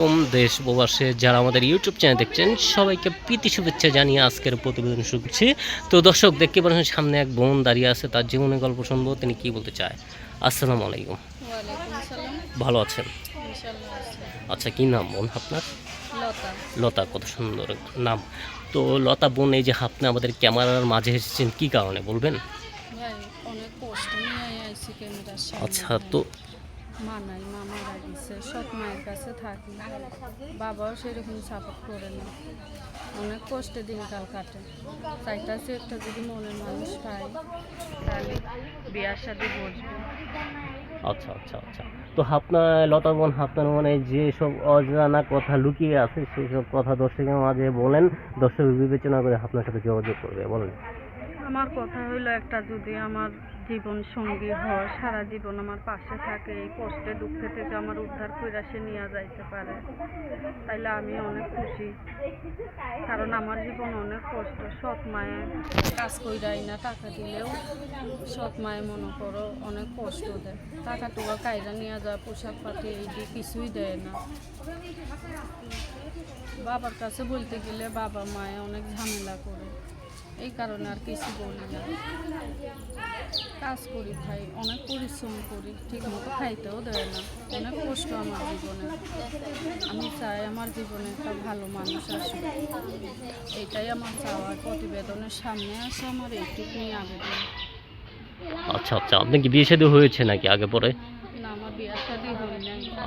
কম দেশ প্রবাসে যারা আমাদের ইউটিউব চ্যানেল দেখছেন সবাইকে প্রীতি শুভেচ্ছা জানিয়ে আজকের প্রতিবেদন শুরু করছি তো দর্শক দেখতে পাচ্ছেন সামনে এক বোন দাঁড়িয়ে আছে তার জীবনের গল্প শুনব তিনি কি বলতে চায়? আসসালামু আলাইকুম। ভালো আছেন? আচ্ছা কি নাম বোন আপনার? লতা লতা কত সুন্দর নাম। তো লতা বোন এই যে আপনি আমাদের ক্যামেরার মাঝে এসেছেন কি কারণে বলবেন? ভাই অনেক কষ্ট নিয়ে আইসি ক্যামেরার আচ্ছা তো মা নাই মা মারা গেছে সব মায়ের কাছে থাকি। বাবাও সেরকম সাপোর্ট করে না। অনেক কষ্টে দিনকাল কাটে। চাইতাছি একটা যদি মনের মানুষ পাই তাহলে বিয়ার সাথে বসবো। আচ্ছা আচ্ছা আচ্ছা। তো আপনার লতা বোন আপনার মনে যে সব অজানা কথা লুকিয়ে আছে সেই সব কথা দর্শকের মাঝে বলেন। দর্শক বিবেচনা করে আপনার সাথে যোগাযোগ করবে বলেন। আমার কথা হইল একটা যদি আমার জীবন সঙ্গী হয় সারা জীবন আমার পাশে থাকে, এই কষ্টে, দুঃখে থেকে আমার উদ্ধার করে সে নিয়ে যাইতে পারে। তাইলে আমি অনেক খুশি, কারণ আমার জীবন অনেক কষ্ট, সৎ মায়ে কাজ কইরাই না টাকা দিলেও সৎ মায়ে মনে করো অনেক কষ্ট দেয়। টাকা টুকা কায়রা নিয়ে যায়, পোশাক পাতি এই দিয়ে কিছুই দেয় না। বাবার কাছে বলতে গেলে বাবা মায়ে অনেক ঝামেলা করে। এই কারণে আর কিছু বলি না। কাজ করি ভাই অনেক পরিশ্রম করি ঠিক মতো খাইতেও দেয় না। অনেক কষ্ট আমার জীবনে। আমি চাই আমার জীবনে একটা ভালো মানুষ আসুক। এটাই আমার চাওয়ার প্রতিবেদনের সামনে আসে আমার এইটুকু নিয়ে আবেদন। আচ্ছা আচ্ছা আপনি কি বিয়ে শাদী হয়েছে নাকি আগে পরে? না আমার বিয়া শাদি হয় নাই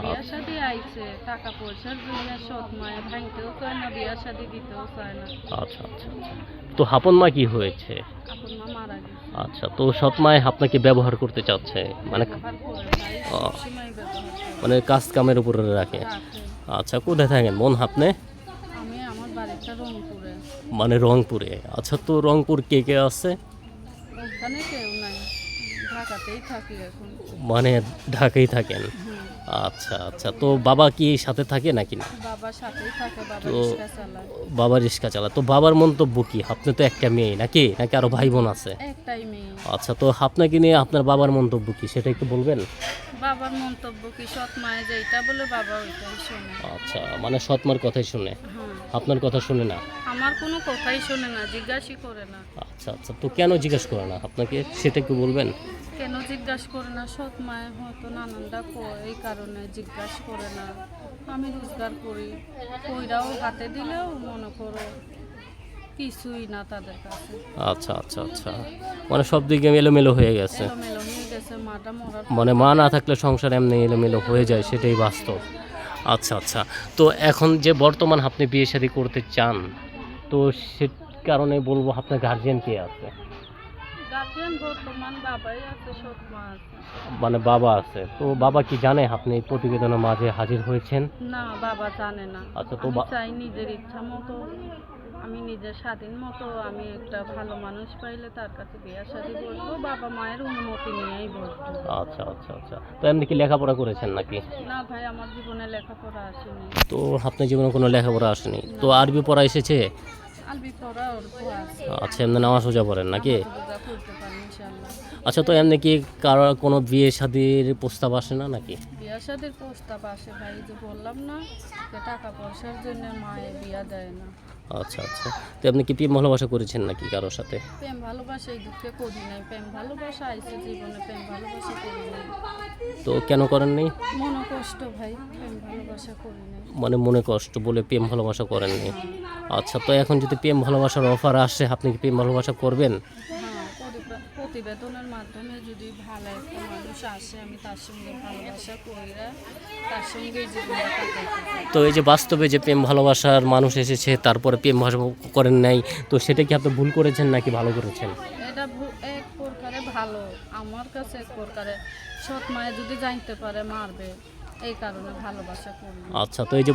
বিয়া শাদি আইছে টাকা পয়সার জন্য সৎ মায়ে ভাঙতেও চায় না বিয়া শাদি দিতেও চায় না। আচ্ছা আচ্ছা আচ্ছা। তো হাপন মা কি হয়েছে? আপন মা মারা গেছে। আচ্ছা তো সৎ মায় আপনাকে ব্যবহার করতে চাচ্ছে? মানে ব্যবহার করে নাই ও। সবসময় ব্যবহার করে। মানে কাজ কামের উপরে রাখে। আচ্ছা কোথায় থাকেন? বোন আপনি আমি আমার বাড়িটা রংপুরে। মানে রংপুরে। আচ্ছা তো রংপুর কে কে আছে? ওখানে কেউ নাই। ঢাকাতেই থাকি এখন। মানে ঢাকায় থাকেন। আচ্ছা আচ্ছা। তো বাবা কি সাথে থাকে নাকি না? বাবার সাথেই থাকে বাবা তো- রিক্সা চালায়। বাবা রিক্সা চালা তো বাবার মন্তব্য কি? আপনি তো একটা মেয়ে নাকি? নাকি আরও ভাই বোন আছে? একটাই মেয়ে। আচ্ছা তো আপনাকে নিয়ে আপনার বাবার মন্তব্য কি? সেটা একটু বলবেন? বাবার মন্তব্য কি? সৎ মায়ে যেটা বলে বাবা ওইটাই শোনে। আচ্ছা মানে সৎমার কথাই শুনে? হ্যাঁ। আপনার কথা শুনে না? আমার কোনো কথাই শোনে না জিজ্ঞাসই করে না। আচ্ছা আচ্ছা। তো কেন জিজ্ঞেস করে না? আপনাকে সেটা একটু বলবেন? কেন জিজ্ঞাসা করে না? সৎ মায়ে হয়তো নানানটা এই কারণে জিজ্ঞাসা করে না। আমি রোজগার করি কইরাও হাতে দিলেও মনে করো কিছুই না তাদের কাছে। আচ্ছা আচ্ছা আচ্ছা। মানে সব দিকে এলোমেলো হয়ে গেছে। এলোমেলো হয়ে গেছে মাটা মরার মানে মা না থাকলে সংসার এমনি এলোমেলো হয়ে যায় সেটাই বাস্তব। আচ্ছা আচ্ছা। তো এখন যে বর্তমান আপনি বিয়ে শাদী করতে চান তো সে কারণে বলব আপনার গার্জিয়ান কে আছে। মানে বাবা আছে। তো বাবা কি জানে আপনি প্রতিবেদনের মাঝে হাজির হয়েছেন? না বাবা জানে না। আচ্ছা, তো চাই নিজের ইচ্ছা মতো আমি নিজের স্বাধীন মতো আমি একটা ভালো মানুষ পাইলে তার কাছে বিয়ে শাদি বসবো বাবা মায়ের অনুমতি নিয়েই বসবো আচ্ছা আচ্ছা আচ্ছা। তো এমনি কি লেখাপড়া করেছেন নাকি? না ভাই আমার জীবনে লেখাপড়া আসেনি। তো আপনার জীবনে কোনো লেখাপড়া আসেনি? তো আরবি পড়া এসেছে? আলবি পড়া অল্প আছে। আচ্ছা এমনি নামাজ সোজা পড়েন নাকি? আচ্ছা তো এমনি কি কারও কোনো বিয়ে শাদির প্রস্তাব আসে না নাকি? বিয়া শাদির প্রস্তাব আসে ভাই যে বললাম না যে টাকা পয়সার জন্য মায়ে বিয়া দেয় না। আচ্ছা আচ্ছা। তো আপনি কি প্রেম ভালোবাসা করেছেন নাকি কারোর সাথে? প্রেম ভালোবাসা এই দুঃখে করি নাই। প্রেম ভালোবাসা আইছে জীবনে প্রেম ভালোবাসা করি নাই। তো কেন করেননি মনে কষ্ট ভাই প্রেম ভালোবাসা করি নাই। মানে মনে কষ্ট বলে প্রেম ভালোবাসা করেননি। আচ্ছা তো এখন যদি প্রেম ভালোবাসার অফার আসে আপনি কি প্রেম ভালোবাসা করবেন? প্রতিবেদনের মাধ্যমে যদি ভালো একটা মানুষ আসে আমি তার সঙ্গে ভালোবাসা কইরা তার সঙ্গে তো এই যে বাস্তবে যে প্রেম ভালোবাসার মানুষ এসেছে তারপরে প্রেম ভালোবাসা করেন নাই তো সেটা কি আপনি ভুল করেছেন নাকি ভালো করেছেন? এটা এক প্রকারে ভালো আমার কাছে এক প্রকারে সৎ মায়ে যদি জানতে পারে মারবে। এই কারণে ভালোবাসা করি আচ্ছা তো এই যে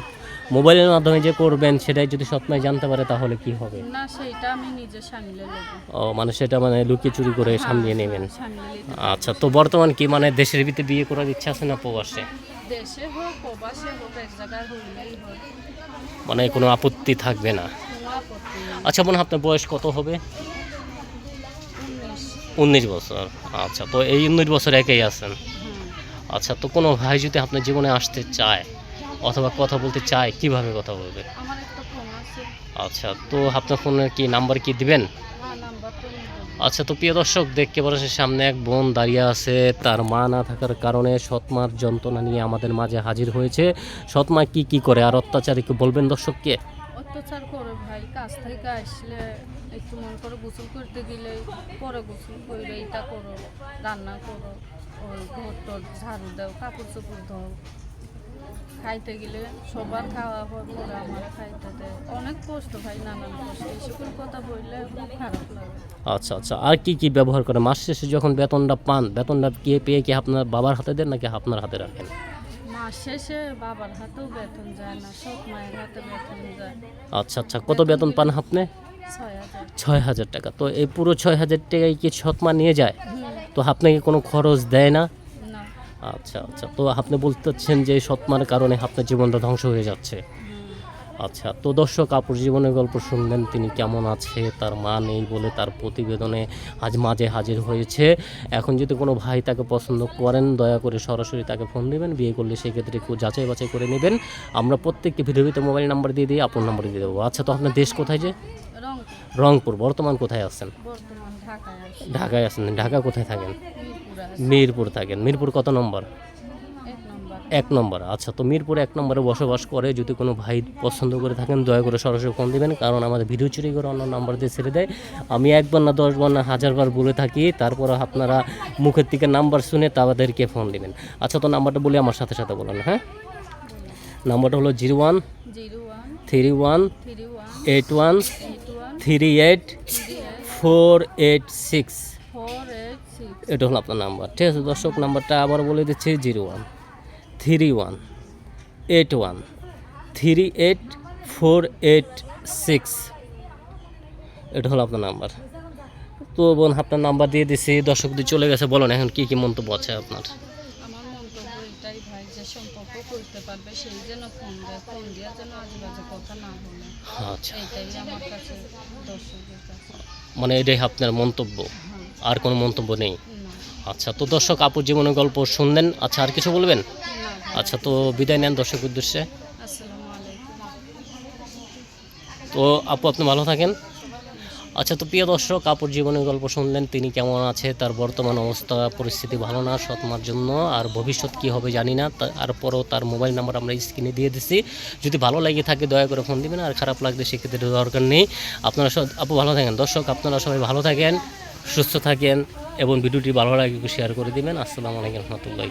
মোবাইলের মাধ্যমে যে করবেন সেটাই যদি সৎমায় জানতে পারে তাহলে কি হবে? না সেইটা আমি নিজে সামলে নেব। ও মানে সেটা মানে লুকিয়ে চুরি করে সামলিয়ে নেবেন। সামলে নিতে আচ্ছা তো বর্তমান কি মানে দেশের ভিতরে বিয়ে করার ইচ্ছা আছে না প্রবাসে? দেশে হোক প্রবাসে হোক এক জায়গায় হইলেই হয় মানে কোনো আপত্তি থাকবে না? কোনো আপত্তি নেই। আচ্ছা মনে আপনার বয়স কত হবে? উনিশ। উনিশ বছর। আচ্ছা তো এই উনিশ বছর একাই আছেন। আচ্ছা তো কোনো ভাই যদি আপনার জীবনে আসতে চায় অথবা কথা বলতে চায় কীভাবে কথা বলবে? আচ্ছা তো আপনার ফোনের কি নাম্বার কি দিবেন। আচ্ছা তো প্রিয় দর্শক দেখতে পাচ্ছেন সামনে এক বোন দাঁড়িয়ে আছে। তার মা না থাকার কারণে সৎমার যন্ত্রণা নিয়ে আমাদের মাঝে হাজির হয়েছে। সৎমা কি কি করে আর অত্যাচার একটু বলবেন দর্শককে? অত্যাচার করে ভাই কাজ থেকে আসলে একটু মন করে গোসল করতে গেলে পরে গোসল করে এইটা করো রান্না করো। ওই ঘর টর ঝাড়ু দাও কাপড় চোপড় খাইতে গেলে সবার খাওয়া পরে আমার খাইতে দেয়। অনেক কষ্ট ভাই নানান কষ্ট। কথা বললে খুব খারাপ লাগে। আচ্ছা আচ্ছা। আর কি কি ব্যবহার করে? মাস শেষে যখন বেতনটা পান বেতনটা কে পেয়ে কি আপনার বাবার হাতে দেন নাকি আপনার হাতে রাখেন? মাস শেষে বাবার হাতেও বেতন যায় না সব মায়ের হাতে বেতন যায়। আচ্ছা আচ্ছা। কত বেতন পান আপনি? ছয় হাজার। টাকা। তো এই পুরো ছয় হাজার টাকায় কি সৎমা নিয়ে যায়? তো আপনাকে কোনো খরচ দেয় না? আচ্ছা আচ্ছা। তো আপনি বলতে চাচ্ছেন যে সৎমার কারণে আপনার জীবনটা ধ্বংস হয়ে যাচ্ছে। আচ্ছা তো দর্শক আপুর জীবনের গল্প শুনলেন তিনি কেমন আছে তার মা নেই বলে তার প্রতিবেদনে আজ মাঝে হাজির হয়েছে। এখন যদি কোনো ভাই তাকে পছন্দ করেন দয়া করে সরাসরি তাকে ফোন দেবেন। বিয়ে করলে সেক্ষেত্রে একটু যাচাই বাছাই করে নেবেন। আমরা প্রত্যেকটি ভিডিওতে মোবাইল নাম্বার দিয়ে দিই আপনার নাম্বার দিয়ে দেবো। আচ্ছা তো আপনার দেশ কোথায় যে? রংপুর বর্তমান কোথায় আছেন? ঢাকায় আছেন। ঢাকা কোথায় থাকেন? মিরপুর থাকেন। মিরপুর কত নম্বর? এক নম্বর। আচ্ছা তো মিরপুর এক নম্বরে বসবাস করে। যদি কোনো ভাই পছন্দ করে থাকেন দয়া করে সরাসরি ফোন দিবেন কারণ আমাদের ভিডিও চুরি করে অন্য নম্বর দিয়ে ছেড়ে দেয়। আমি একবার না দশবার না হাজারবার বলে থাকি। তারপর আপনারা মুখের থেকে নাম্বার শুনে তাদেরকে ফোন দিবেন। আচ্ছা তো নাম্বারটা বলে আমার সাথে সাথে বলেন হ্যাঁ? নাম্বারটা হলো zero one three one eight one three eight four eight six. এটা হলো আপনার নাম্বার ঠিক আছে? দর্শক নাম্বারটা আবার বলে দিচ্ছি zero one. Three one. Eight one. Three eight four eight six. এটা হলো আপনার নাম্বার। তো বোন আপনার নাম্বার দিয়ে দিছি। দর্শকদের চলে গেছে বলেন এখন কী কী মন্তব্য আছে আপনার আমার মন্তব্য এটাই ভাই যে করতে পারবে সেই যেন ফোন দেয় ফোন দেওয়ার জন্য আজেবাজে কথা না বলে। আচ্ছা। এইটাই আমার কাছে দর্শকের কাছে। মানে এটাই আপনার মন্তব্য? হ্যাঁ। আর কোনো মন্তব্য নেই? আচ্ছা তো দর্শক আপুর জীবনের গল্প শুনলেন। আচ্ছা আর কিছু বলবেন? আচ্ছা তো বিদায় নেন দর্শক উদ্দেশ্যে। তো আপু আপনি ভালো থাকেন। আচ্ছা তো প্রিয় দর্শক, আপুর জীবনের গল্প শুনলেন, তিনি কেমন আছে, তার বর্তমান অবস্থা, পরিস্থিতি ভালো না সৎমার জন্য, আর ভবিষ্যৎ কি হবে জানি না তারপরও তার মোবাইল নাম্বার আমরা স্ক্রিনে দিয়ে দিচ্ছি যদি ভালো লাগে থাকে, দয়া করে ফোন দিবেন, আর খারাপ লাগলে সেক্ষেত্রে দরকার নেই। আপনারা আপু ভালো থাকেন। দর্শক, আপনারা সবাই ভালো থাকেন, সুস্থ থাকেন, এবং ভিডিওটি ভালো লাগে শেয়ার করে দিবেন। আসসালামু আলাইকুম রহমতুল্লাহ